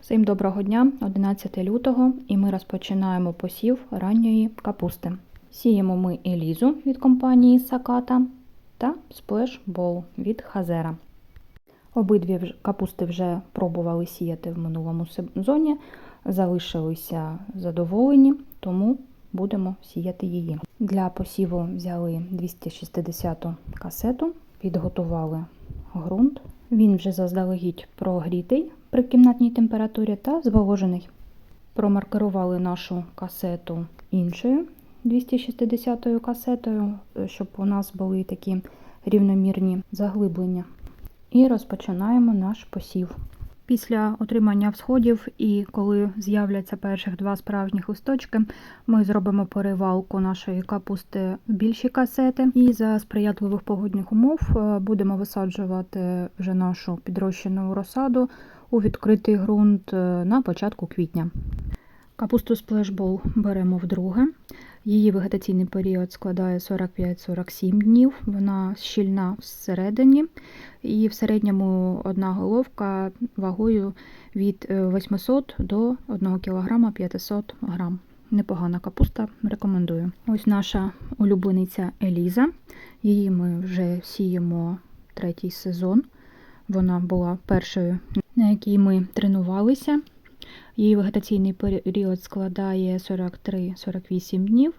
Всім доброго дня, 11 лютого, і ми розпочинаємо посів ранньої капусти. Сіємо ми Елізу від компанії Саката та Splash Ball від Хазера. Обидві капусти вже пробували сіяти в минулому сезоні, залишилися задоволені, тому будемо сіяти її. Для посіву взяли 260 касету, підготували ґрунт. Він вже заздалегідь прогрітий при кімнатній температурі та зволожений. Промаркерували нашу касету іншою 260 касетою, е, щоб у нас були такі рівномірні заглиблення. І розпочинаємо наш посів. Після отримання всходів і коли з'являться перших два справжніх листочки, ми зробимо перевалку нашої капусти в більші касети. І за сприятливих погодних умов е, будемо висаджувати вже нашу підрощену розсаду у відкритий ґрунт е, на початку квітня. Капусту сплешбол беремо вдруге. Її вегетаційний період складає 45-47 днів. Вона щільна всередині, і в середньому одна головка вагою від е, 800 до 1 кг 500 г. Непогана капуста, рекомендую. Ось наша улюблениця Еліза. Її ми вже сіємо третій сезон. Вона була першою, на якій ми тренувалися. Її вегетаційний період складає 43-48 днів.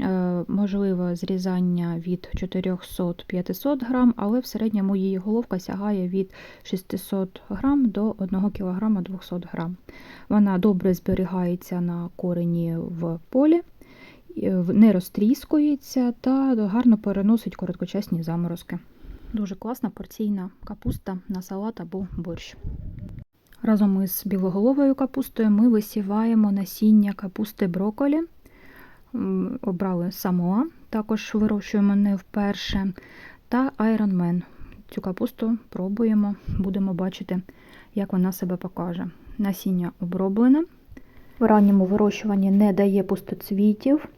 Е, Можливе зрізання від 400-500 грам, але в середньому її головка сягає від 600 грам до 1 кг 200 грам. Вона добре зберігається на корені в полі, е, не розтріскується та гарно переносить короткочасні заморозки. Дуже класна порційна капуста на салат або борщ. Разом із білоголовою капустою ми висіваємо насіння капусти броколі. Обрали Самоа, також вирощуємо не вперше. Та Iron Man. Цю капусту пробуємо, будемо бачити, як вона себе покаже. Насіння оброблене. В ранньому вирощуванні не дає пустоцвітів.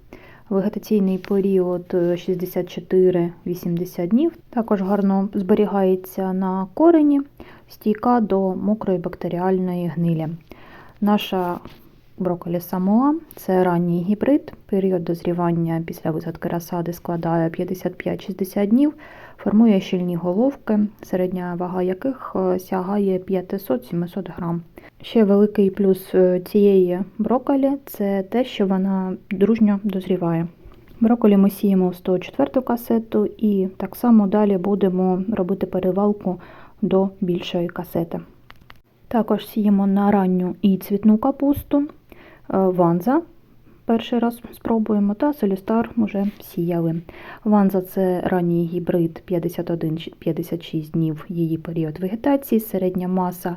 Вегетаційний період е, 64-80 днів. Також гарно зберігається на корені, стійка до мокрої бактеріальної гнилі. Наша брокколі Самоа це ранній гібрид. Період дозрівання після висадки розсади складає 55-60 днів, формує щільні головки, середня вага яких е, сягає 500-700 грам. Ще великий плюс е, цієї брокколі – це те, що вона дружньо дозріває. Брокколі ми сіємо в 104 касету і так само далі будемо робити перевалку до більшої касети. Також сіємо на ранню і цвітну капусту, ванза. Перший раз спробуємо, та солістар вже сіяли. Ванза це ранній гібрид 51-56 днів її період вегетації, середня маса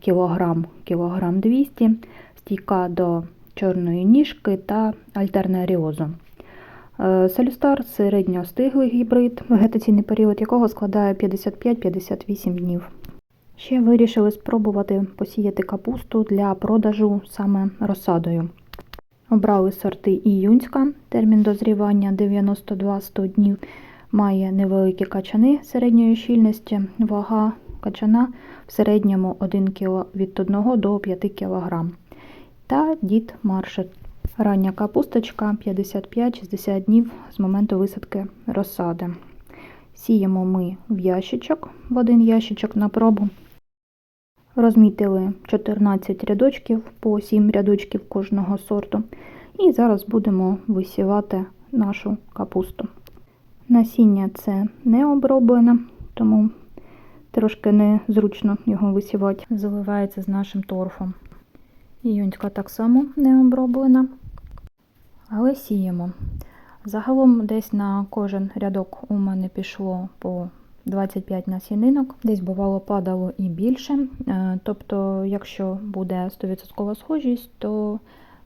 кілограм, кілограм 200, стійка до чорної ніжки та альтернаріозу. Е, Солістар середньостиглий гібрид, вегетаційний період якого складає 55-58 днів. Ще вирішили спробувати посіяти капусту для продажу саме розсадою. Обрали сорти іюнська, термін дозрівання 92-100 днів, має невеликі качани середньої щільності, вага качана в середньому 1 кг, від 1 до 5 кг. Та дід маршет. Рання капусточка 55-60 днів з моменту висадки розсади. Сіємо ми в ящичок, в один ящичок на пробу. Розмітили 14 рядочків по 7 рядочків кожного сорту. І зараз будемо висівати нашу капусту. Насіння це не оброблене, тому трошки незручно його висівати. Заливається з нашим торфом. Іюньська так само не оброблена, але сіємо. Загалом десь на кожен рядок у мене пішло по 25 насінинок, десь бувало падало і більше. Е, Тобто, якщо буде 100% схожість, то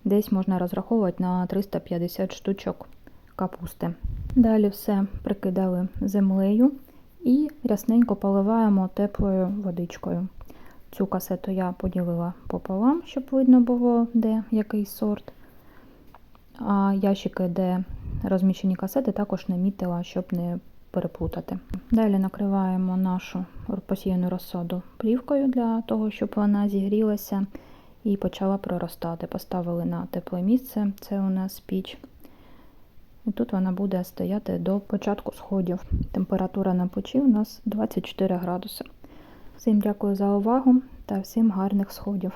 десь можна розраховувати на 350 штучок капусти. Далі все прикидали землею і рясненько поливаємо теплою водичкою. Цю касету я поділила пополам, щоб видно було, де який сорт. А ящики, де розміщені касети, також намітила, щоб не переплутати. Далі накриваємо нашу посіяну розсаду плівкою для того, щоб вона зігрілася і почала проростати. Поставили на тепле місце, це у нас піч. І тут вона буде стояти до початку сходів. Температура на печі у нас 24 градуси. Всім дякую за увагу та всім гарних сходів.